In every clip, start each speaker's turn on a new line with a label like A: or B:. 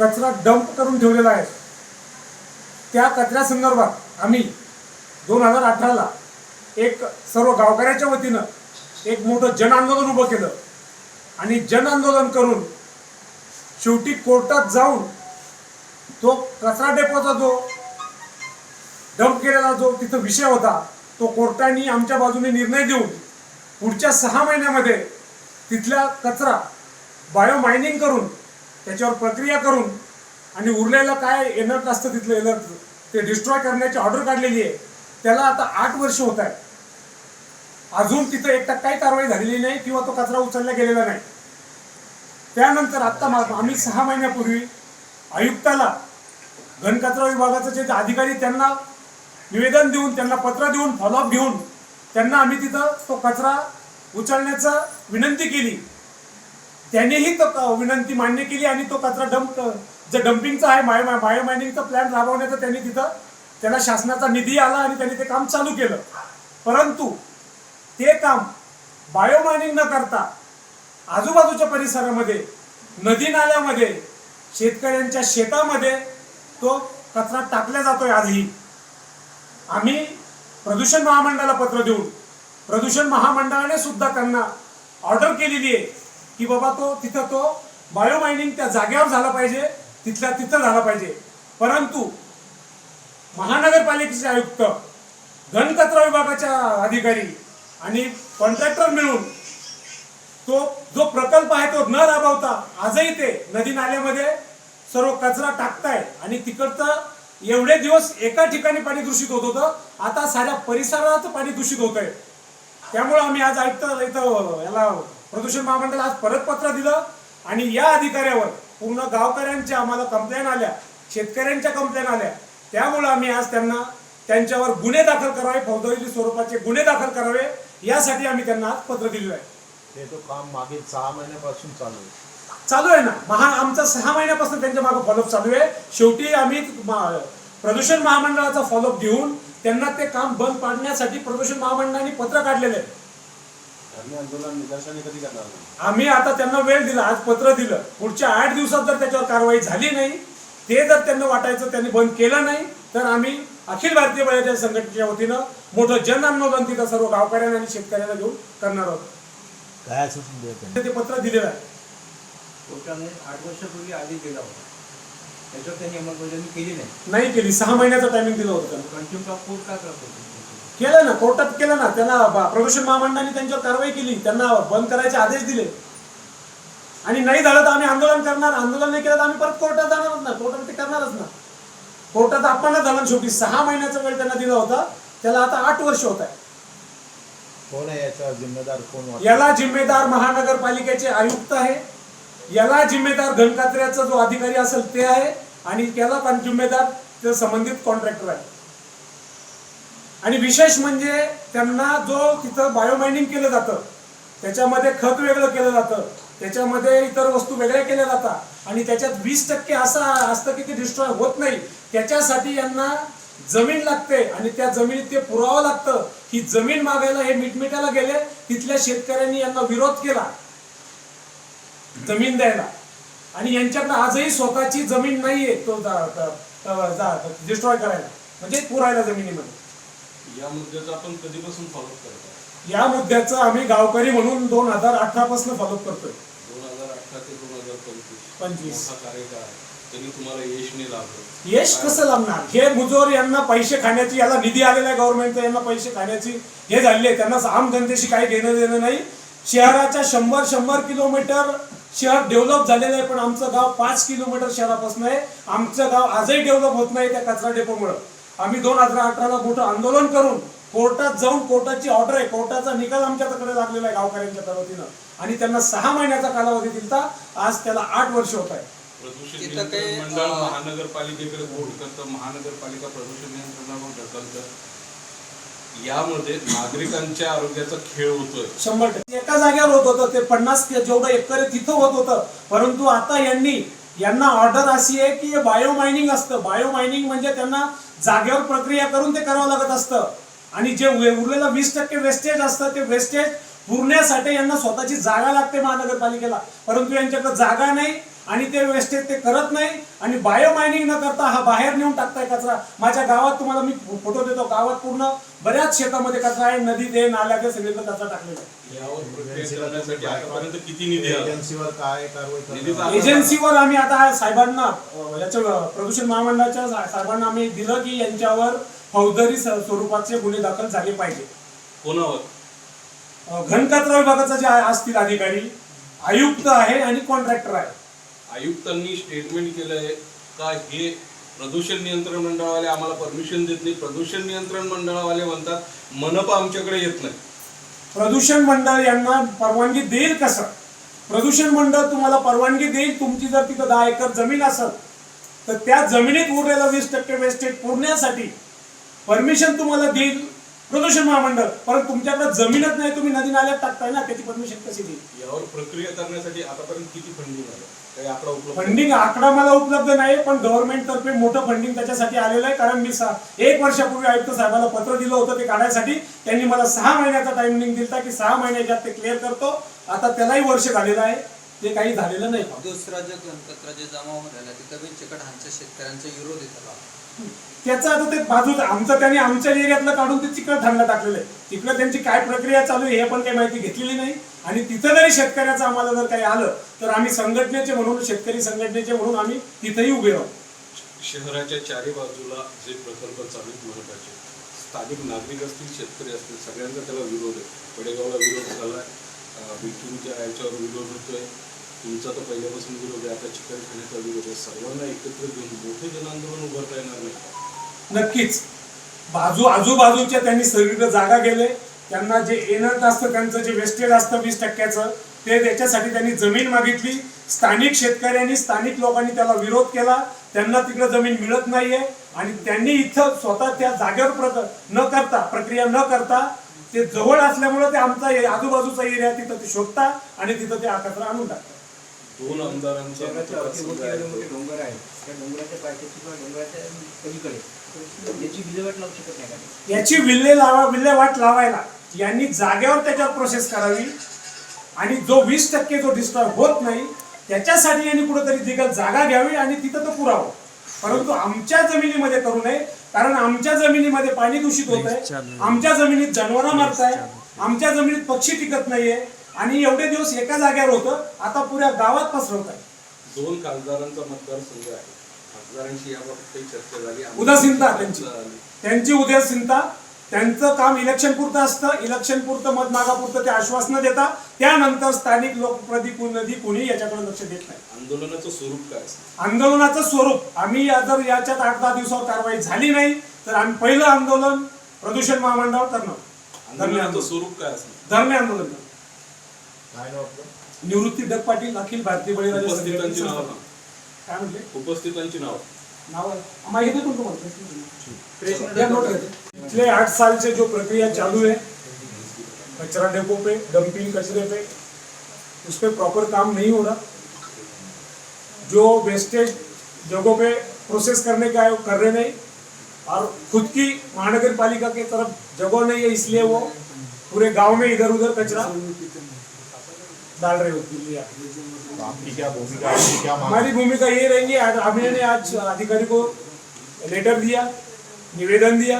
A: कचरा डंप करून ठेवलेला आहे. त्या कचऱ्यासंदर्भात आम्ही दोन हजार अठराला एक सर्व गावकऱ्याच्या वतीनं एक मोठं जन आंदोलन उभं केलं. आणि जन आंदोलन करून शेवटी कोर्टात जाऊन तो कचरा डेपोचा जो डंप केलेला जो तिथं विषय होता तो कोर्टाने आमच्या बाजूने निर्णय देऊन पुढच्या सहा महिन्यामध्ये तिथला कचरा बायो मायनिंग करून त्याच्यावर प्रक्रिया करून आणि उरलेलं काय एनर्ट असतं तिथलं एनर्ट ते डिस्ट्रॉय करण्याची ऑर्डर काढलेली आहे त्याला आता आठ वर्ष होत आहे अजून तिथं एक टक्काही कारवाई झालेली नाही किंवा तो कचरा उचलला गेलेला नाही. त्यानंतर आत्ता मा- आम्ही सहा महिन्यापूर्वी आयुक्ताला घनकचरा विभागाचे जे अधिकारी त्यांना निवेदन देऊन त्यांना पत्र देऊन फॉलोअप घेऊन त्यांना आम्ही तिथं तो कचरा उचलण्याचं विनंती केली. त्यांनीही तो क- विनंती मान्य केली आणि तो कचरा डंप जे डम्पिंगचा आहे बायो बायो मायनिंगचा प्लॅन राबवण्याचा त्यांनी तिथं त्याला शासनाचा निधी आला आणि त्यांनी ते काम चालू केलं. परंतु ते काम बायो मायनिंग न करता आजूबाजूच्या परिसरामध्ये नदी नाल्यामध्ये शेतकऱ्यांच्या शेतामध्ये तो कचरा टाकला जातोय आजही. आम्ही प्रदूषण महामंडळाला पत्र देऊन प्रदूषण महामंडळाने सुद्धा त्यांना ऑर्डर केलेली आहे. की बाबा तो तिथं तो बायोमायनिंग त्या जागेवर झाला पाहिजे तिथल्या तिथं झाला पाहिजे. परंतु महानगरपालिकेचे आयुक्त घनकचरा विभागाच्या अधिकारी आणि कॉन्ट्रॅक्टर मिळून तो जो प्रकल्प आहे तो न राबवता आजही ते नदी नाल्यामध्ये सर्व कचरा टाकताय आणि तिकडचं एवढे दिवस एका ठिकाणी पाणी दूषित होत होतं आता साऱ्या परिसराचं पाणी दूषित होत आहे त्यामुळे आम्ही आज आयुक्त इथं याला प्रदूषण महामंडळ आज परत पत्र दिलं आणि या अधिकाऱ्यावर पूर्ण गावकऱ्यांच्या आम्हाला कंप्लेन आल्या शेतकऱ्यांच्या कंप्लेन आल्या. त्यामुळे आम्ही आज त्यांना त्यांच्यावर गुन्हे दाखल करावे फौजदारी स्वरूपाचे गुन्हे दाखल करावे यासाठी आम्ही त्यांना आज पत्र दिलेलं आहे.
B: ते तो काम मागील सहा महिन्यापासून चालू आहे.
A: चालू आहे ना? महा आमचा सहा महिन्यापासून त्यांच्या मागे फॉलोअप चालू आहे. शेवटी आम्ही प्रदूषण महामंडळाचा फॉलोअप घेऊन त्यांना ते काम बंद पाडण्यासाठी प्रदूषण महामंडळाने पत्र काढलेलं आहे.
C: आंदोलन निदर्शने कधी करणार नाही?
A: आम्ही आता त्यांना वेळ दिला आज पत्र दिलं. पुढच्या आठ दिवसात जर त्याच्यावर कारवाई झाली नाही ते जर त्यांना वाटायचं त्यांनी बंद केलं नाही तर आम्ही अखिल भारतीय बळीराजा संघटनेच्या वतीनं मोठं जन आंदोलन तिथं सर्व गावकऱ्यांना आणि शेतकऱ्यांना घेऊन करणार आहोत.
B: काय असं त्यांनी?
A: ते पत्र दिलेलं आहे.
D: कोर्टाने आठ वर्षापूर्वी आदेश दिला होता. त्याच्यावर त्यांनी अंमलबजावणी केली नाही?
A: नाही केली. सहा महिन्याचं टायमिंग दिलं होतं. त्यांना.
D: कंटिन्यू का कोर्ट का करतो
A: केलं ना कोर्टात केलं ना त्यांना प्रदूषण महामंडळाने त्यांच्यावर कारवाई केली त्यांना बंद करायचे आदेश दिले. आणि नाही झालं तर आम्ही आंदोलन करणार आंदोलन नाही केलं तर आम्ही परत कोर्टात जाणारच ना कोर्टात ते करणारच ना कोर्टात अपमानच झाला शेवटी सहा महिन्याचा वेळ त्यांना दिला होता त्याला आता आठ वर्ष होत आहे.
B: कोण आहे याचा जिम्मेदार कोण?
A: याला जिम्मेदार महानगरपालिकेचे आयुक्त आहे याला जिम्मेदार घनकचऱ्याचा जो अधिकारी असेल ते आहे आणि त्याला पण जिम्मेदार संबंधित कॉन्ट्रॅक्टर आहे. आणि विशेष म्हणजे त्यांना जो तिथं बायोमायनिंग केलं जातं त्याच्यामध्ये खत वेगळं केलं जातं त्याच्यामध्ये इतर वस्तू वेगळ्या केल्या जातात आणि त्याच्यात वीस टक्के असं असतं की ते डिस्ट्रॉय होत नाही. त्याच्यासाठी यांना जमीन लागते आणि त्या जमिनीत ते पुरावं लागतं ही जमीन मागायला हे मिटमिटायला गेले तिथल्या शेतकऱ्यांनी यांना विरोध केला जमीन द्यायला. आणि यांच्याकडे आजही स्वतःची जमीन नाहीये तो डिस्ट्रॉय करायला म्हणजे पुरायला जमिनीमध्ये.
C: या मुद्द्याचा आपण कधीपासून फॉलोअप करतो
A: या मुद्द्याचं आम्ही गावकरी म्हणून दोन हजार अठरा पासून फॉलोअप करतोय.
C: दोन हजार अठरा ते दोन हजार पंचवीस.
A: पंचवीस.
C: मोठा कार्यकाळ आहे. त्यांनी तुम्हाला यश नाही लाभलं.
A: यश कसं लाभणार? हे मुजोर यांना पैसे खाण्याची याला निधी आलेला आहे गव्हर्नमेंटचा यांना पैसे खाण्याची हे झालेली आहे. त्यांना आम जनतेशी काही घेणं देणं नाही. शहराच्या शंभर शंभर किलोमीटर शहर डेव्हलप झालेलं आहे पण आमचं गाव पाच किलोमीटर शहरापासून आहे. आमचं गाव आजही डेव्हलप होत नाही त्या कचरा डेपोमुळं आम्ही दोन हजार अठराला मोठं आंदोलन करून कोर्टात जाऊन कोर्टाची ऑर्डर आहे. कोर्टाचा निकाल आमच्याकडे लागलेला आहे गावकऱ्यांच्या वतीनं आणि त्यांना सहा महिन्याचा कालावधी दिलता. आज त्याला आठ वर्ष होत आहे.
C: प्रदूषण मंडळ महानगरपालिकेकडे बोर्ड करतं. महानगरपालिका प्रदूषण नियंत्रणावर ढकलतं यामध्ये नागरिकांच्या आरोग्याचा खेळ होतोय.
A: शंभर टक्के. एका जागेवर होत होतं. ते पन्नास ते जेवढं एकर तिथं होत होतं. परंतु आता यांनी यांना ऑर्डर अशी आहे की बायो मायनिंग असतं. बायो मायनिंग म्हणजे त्यांना जागेवर प्रक्रिया करून ते करावं लागत असतं. आणि जे उरलेलं वीस टक्के वेस्टेज असतं ते वेस्टेज पुरण्यासाठी यांना स्वतःची जागा लागते महानगरपालिकेला. परंतु यांच्याकडे जागा नाही आणि ते वेस्टेज ते करत नाही. आणि बायो मायनिंग न करता हा बाहेर नेऊन टाकताय कचरा. माझ्या गावात तुम्हाला मी फोटो देतो. गावात पूर्ण बऱ्याच शेतामध्ये कचरा आहे नदीत आहे नाल्यात आहे, सगळीकडे कचरा टाकलेला आहे.
C: यावर प्रक्रिया करण्यासाठी आतापर्यंत किती निधी आला?
B: एजन्सीवर काय कारवाई
C: निधीचा
B: करणार?
A: एजन्सीवर आम्ही आता साहेबांना अं, याच्या अं, प्रदूषण महामंडळाच्या सा- साहेबांना आम्ही दिलं की यांच्यावर फौजदारी स- स्वरूपाचे गुन्हे दाखल झाले पाहिजे.
C: कोणावर?
A: अं, घनकचरा विभागाचा जे आहे- असतील अधिकारी आयुक्त आहे आणि कॉन्ट्रॅक्टर आहे.
C: आयुक्तांनी स्टेटमेंट केलंय का हे प्रदूषण नियंत्रण मंडळावाले आम्हाला परमिशन देत नाही. प्रदूषण नियंत्रण मंडळावाले म्हणतात मनपा आमच्याकडे येत नाही.
A: प्रदूषण मंडळ यांना परवानगी देईल कसं? प्रदूषण मंडळ तुम्हाला परवानगी देईल तुमची जर तिथं दहा एकर जमीन असेल तर त्या जमिनीत उरलेला वीस टक्के वेस्टेज पुरण्यासाठी परमिशन तुम्हाला देईल. प्रदूषण महामंडळ. परंतु तुमच्याकडे जमीनच नाही तुम्ही नदी नाल्यात टाकताय ना त्याची परमिशन कशी देईल?
C: यावर प्रक्रिया करण्यासाठी आतापर्यंत किती फंडिंग आलं काही आकडा उपलब्ध?
A: फंडिंग आकडा मला उपलब्ध नाही पण गव्हर्नमेंट तर्फे मोठं फंडिंग त्याच्यासाठी आलेलं आहे. कारण मी सा- एक वर्षापूर्वी आयुक्त साहेबाला पत्र दिलं होतं ते काढायसाठी. त्यांनी मला सहा महिन्याचा टायमिंग दिला की सहा महिन्याच्या आत ते क्लिअर करतो. आता त्यालाही वर्ष झालेलं आहे. ते काही झालेलं नाही.
E: दुसरा जो गणकचरा जे जमा होऊन राहिला तिथं बी चिकट हांच्या शेतकऱ्यांचा विरोध येतो
A: त्याचा आता ते बाजू आमचं त्यांनी आमच्या एरियातलं काढून ते चिकलठाणला टाकलेलं आहे. तिकडं त्यांची काय प्रक्रिया चालू आहे हे पण काही माहिती घेतलेली नाही. आणि तिथं जरी शेतकऱ्याचं आम्हाला जर काही आलं तर आम्ही संघटनेचे म्हणून शेतकरी संघटनेचे म्हणून आम्ही तिथेही उभे राहू.
C: शहराच्या चारी बाजूला जे प्रकल्प चालू महत्त्वाचे स्थानिक नागरिक असतील शेतकरी असतील सगळ्यांचा त्याला विरोध आहे. पडेगावला विरोध झाला आहे बिटूच्या याच्यावर विरोध होतोय. तुमचा तर पहिल्यापासून विरोध आहे. आता चिकनखान्याचा विरोध आहे. सर्वांना एकत्र घेऊन मोठे जनआंदोलन उभारता येणार नाही.
A: नक्कीच. बाजू आजूबाजूच्या त्यांनी सगळीकडे जागा गेले. त्यांना जे एनर्ट असतं त्यांचं जे वेस्टेज असतं वीस टक्क्याचं ते त्याच्यासाठी त्यांनी जमीन मागितली. स्थानिक शेतकऱ्यांनी स्थानिक लोकांनी त्याला विरोध केला. त्यांना तिकडे जमीन मिळत नाहीये. आणि त्यांनी इथं स्वतः त्या जागेवर प्रक न करता प्रक्रिया न करता ते जवळ असल्यामुळे ते आमचा आजूबाजूचा एरिया तिथं ते शोधता आणि तिथं ते हा आणून टाकतात.
C: दोन आमदारांचा आहे.
D: डोंगर आहेत त्या डोंगराच्या पायथ्याशी किंवा डोंगराच्या पलीकडे याची विल्हेवाट लावू शकत नाही का?
A: याची विल्हे लावा विल्हेवाट लावायला. यांनी जागेवर त्याच्यावर प्रोसेस करावी. आणि जो वीस टक्के जो डिस्टर्ब होत नाही त्याच्यासाठी यांनी कुठेतरी दिगल जागा घ्यावी आणि तिथं तो पुरावं. परंतु आमच्या जमिनीमध्ये करू नये कारण आमच्या जमिनीमध्ये पाणी दूषित होत आहे आमच्या जमिनीत जनावरं मरत आहे आमच्या जमिनीत पक्षी टिकत नाहीये. आणि एवढे दिवस एका जागेवर होतं आता पुऱ्या गावात पसरवत आहे.
C: दोन खासदारांचा मतदारसंघ आहे. खासदारांशी याबाबत काही चर्चा झाली.
A: उदासीनता त्यांची. त्यांची उदासीनता त्यांचं काम इलेक्शन पुरतं असतं. इलेक्शन पुरतं मत मागापुरतं ते आश्वासनं देतात. त्यानंतर स्थानिक लोकप्रतिनिधी कोणी याच्याकडे लक्ष देत नाही.
C: आंदोलनाचं स्वरूप काय
A: आंदोलनाचं स्वरूप आम्ही या- जर याच्यात आठ दहा दिवसावर कारवाई झाली नाही तर आम्ही पहिलं आंदोलन प्रदूषण महामंडळावर करणार. धरणे
C: आंदोलनाचं
A: आंदोलन
C: स्वरूप काय असतं?
A: धरणे आंदोलन. करणार.
B: काय नाव आपलं?
A: निवृत्ती डग पाटील अखिल भारतीय बळीराजा
C: उपस्थितांची
A: संघटनेचे
C: नावं
A: संस्थापक. काय म्हटले?
C: उपस्थितांची नाव.
A: नाव? आहे माहिती देतो तुम्हाला या नोट घेते पिछले आठ साल से जो प्रक्रिया चालू है कचरा डिपो पे डंपिंग कचरे पे उस पर प्रॉपर काम नहीं हो रहा जो वेस्टेज जगहों पे प्रोसेस करने का है वो कर रहे नहीं और खुद की महानगर पालिका की तरफ जगह नहीं है इसलिए वो पूरे गांव में इधर उधर कचरा डाल रहे है
B: तो आपकी क्या भूमिका क्या
A: हमारी भूमिका ये रहेंगी हमने आज अधिकारी को लेटर दिया निवेदन दिया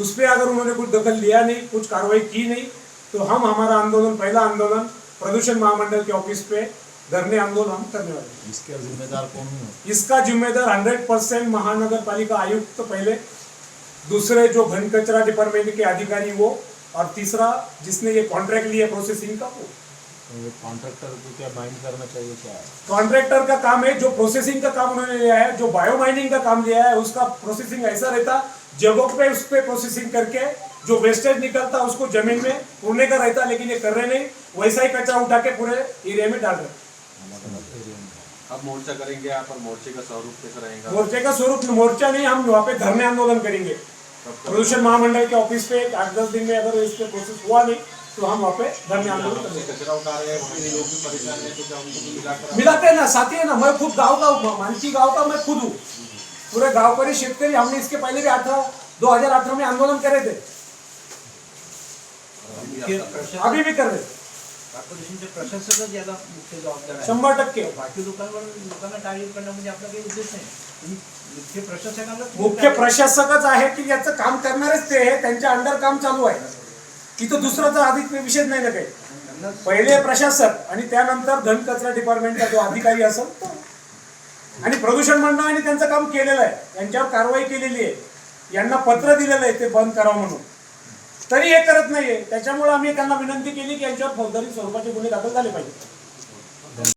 A: उस पर अगर उन्होंने कुछ दखल लिया नहीं कुछ कार्रवाई की नहीं तो हम हमारा आंदोलन पहला आंदोलन प्रदूषण महामंडल के ऑफ़िस पे धरने आंदोलन हम करने वाले
B: इसके जिम्मेदार कौन है?
A: इसका जिम्मेदार हंड्रेड परसेंट महानगर पालिका आयुक्त तो पहले दूसरे जो घन कचरा डिपार्टमेंट के अधिकारी वो और तीसरा जिसने ये कॉन्ट्रैक्ट लिया प्रोसेसिंग का वो।
B: कॉन्ट्रैक्टर को क्या बाइंड करना चाहिए क्या है?
A: कॉन्ट्रैक्टर का काम है जो प्रोसेसिंग का काम उन्होंने लिया है जो बायो माइनिंग का काम लिया है उसका प्रोसेसिंग ऐसा रहता जगहों पे उस पे प्रोसेसिंग करके जो वेस्टेज निकलता उसको ज़मीन में पुरने का रहता लेकिन ये कर रहे नहीं वैसा ही कचरा उठा के पूरे एरिया में डाल रहे।
F: अब मोर्चा करेंगे आप और मोर्चे का स्वरूप कैसा रहेगा?
A: मोर्चे का स्वरूप मोर्चा नहीं हम वहाँ पे धरने आंदोलन करेंगे। प्रदूषण महामंडल के ऑफ़िस पे आठ दस दिन में अगर इस पे प्रोसेस हुआ नहीं तो हम वहाँ पे धरने आंदोलन करेंगे मिलाते हैं ना साथी है ना मैं खुद गांव का हूँ मानकी गांव का मैं खुद हूँ। पूरे गांव पर ही शेतकरी हमने इसके पहले भी अठारह दो हजार अठारह में आंदोलन करे थे। अभी भी कर रहे। शंभर टक्के।
D: बाकी लोकांवर लोकांना टार्गेट करणं म्हणजे आपला काही उद्देश नाही. तुम्ही मुख्य प्रशासकाला
A: मुख्य प्रशासकच आहे की याचं काम करणारेच ते त्यांच्या अंडर काम चालू आहे. तिथं दुसराचा अधिक विषय नाही ना काही पहिले प्रशासक आणि त्यानंतर घनकचरा डिपार्टमेंटचा जो अधिकारी असेल तो. आणि प्रदूषण मंडळाने त्यांचं काम केलेलं आहे. त्यांच्यावर कारवाई केलेली आहे. यांना पत्र दिलेलं आहे ते बंद करावं म्हणून. तरी हे करत नाहीये. त्याच्यामुळे आम्ही त्यांना विनंती केली की यांच्यावर फौजदारी स्वरूपाचे गुन्हे दाखल झाले पाहिजे.